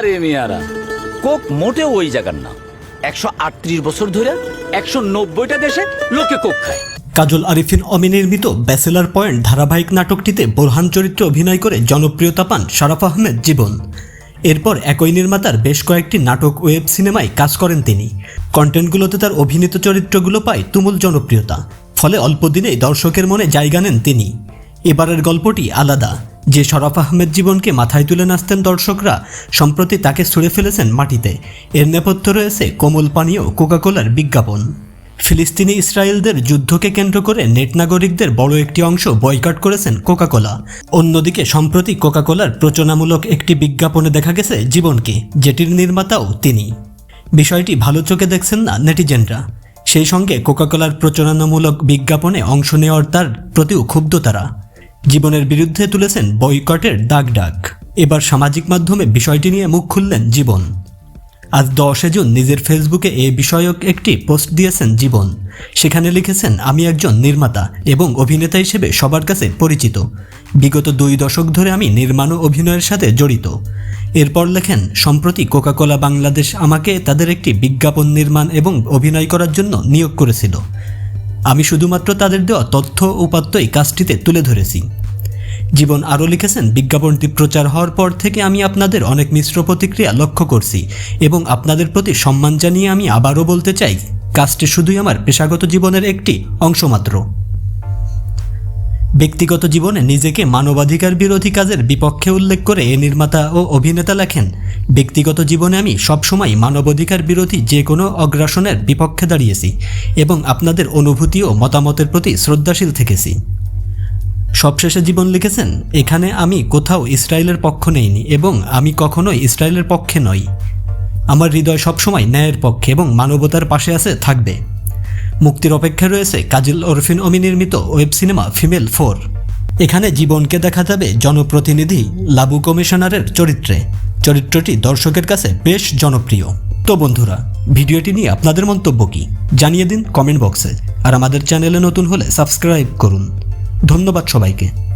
আরে মিয়ারা। কোক মোটেও ওই জায়গার না। একশো আটত্রিশ বছর ধরে একশো নব্বইটা দেশে লোকে কোক খায়। কাজল আরিফিন পয়েন্ট ধারাবাহিক নাটকটিতে বোরহান চরিত্রে অভিনয় করে জনপ্রিয়তা পান শারাফ আহমেদ জীবন। এরপর একই নির্মাতার বেশ কয়েকটি নাটক ওয়েব সিনেমায় কাজ করেন তিনি। কন্টেন্টগুলোতে তার অভিনীত চরিত্রগুলো পায় তুমুল জনপ্রিয়তা। ফলে অল্প দিনেই দর্শকের মনে জায়গা নেন তিনি। এবারের গল্পটি আলাদা। যে শরাফ আহমেদ জীবনকে মাথায় তুলে নাচতেন দর্শকরা, সম্প্রতি তাকে ছুঁড়ে ফেলেছেন মাটিতে। এর নেপথ্য রয়েছে কোমল পানীয় কোকাকোলার বিজ্ঞাপন। ফিলিস্তিনি ইসরায়েলদের যুদ্ধকে কেন্দ্র করে নেট নাগরিকদের বড় একটি অংশ বয়কট করেছেন কোকাকোলা। অন্যদিকে, সম্প্রতি কোকাকোলার প্রচনামূলক একটি বিজ্ঞাপনে দেখা গেছে জীবনকে, যেটির নির্মাতাও তিনি। বিষয়টি ভালো চোখে দেখছেন না নেটিজেনরা। সেই সঙ্গে কোকাকোলার প্রচলনামূলক বিজ্ঞাপনে অংশ নেওয়ার তার প্রতিও ক্ষুব্ধ তারা। জীবনের বিরুদ্ধে তুলেছেন বয়কটের দাগ ডাক। এবার সামাজিক মাধ্যমে বিষয়টি নিয়ে মুখ খুললেন জীবন। আজ দশে জুন নিজের ফেসবুকে এ বিষয়ক একটি পোস্ট দিয়েছেন জীবন। সেখানে লিখেছেন, আমি একজন নির্মাতা এবং অভিনেতা হিসেবে সবার কাছে পরিচিত। বিগত দুই দশক ধরে আমি নির্মাণ অভিনয়ের সাথে জড়িত। এরপর লেখেন, সম্প্রতি কোকাকোলা বাংলাদেশ আমাকে তাদের একটি বিজ্ঞাপন নির্মাণ এবং অভিনয় করার জন্য নিয়োগ করেছিল। আমি শুধুমাত্র তাদের দেওয়া তথ্য উপাত্তই কাজটিতে তুলে ধরেছি। জীবন আরও লিখেছেন, বিজ্ঞাপনটি প্রচার হওয়ার পর থেকে আমি আপনাদের অনেক মিশ্র প্রতিক্রিয়া লক্ষ্য করছি এবং আপনাদের প্রতি সম্মান জানিয়ে আমি আবারও বলতে চাই, কাজটি শুধুই আমার পেশাগত জীবনের একটি অংশ মাত্র ব্যক্তিগত জীবনে নিজেকে মানবাধিকার বিরোধী কাজের বিপক্ষে উল্লেখ করে এ নির্মাতা ও অভিনেতা লেখেন, ব্যক্তিগত জীবনে আমি সবসময় মানবাধিকার বিরোধী যে কোনো অগ্রাসনের বিপক্ষে দাঁড়িয়েছি এবং আপনাদের অনুভূতি ও মতামতের প্রতি শ্রদ্ধাশীল থেকেছি। সবশেষে জীবন লিখেছেন, এখানে আমি কোথাও ইসরায়েলের পক্ষ নেইনি এবং আমি কখনোই ইসরায়েলের পক্ষে নই। আমার হৃদয় সবসময় ন্যায়ের পক্ষে এবং মানবতার পাশে আছে, থাকবে। মুক্তির অপেক্ষায় রয়েছে কাজিল ওরফিন অমি নির্মিত ওয়েব সিনেমা ফিমেল ফোর। এখানে জীবনকে দেখা যাবে জনপ্রতিনিধি লাবু কমিশনারের চরিত্রে। চরিত্রটি দর্শকের কাছে বেশ জনপ্রিয়। তো বন্ধুরা, ভিডিওটি নিয়ে আপনাদের মন্তব্য কি? জানিয়ে দিন কমেন্ট বক্সে। আর আমাদের চ্যানেলে নতুন হলে সাবস্ক্রাইব করুন। ধন্যবাদ সবাইকে।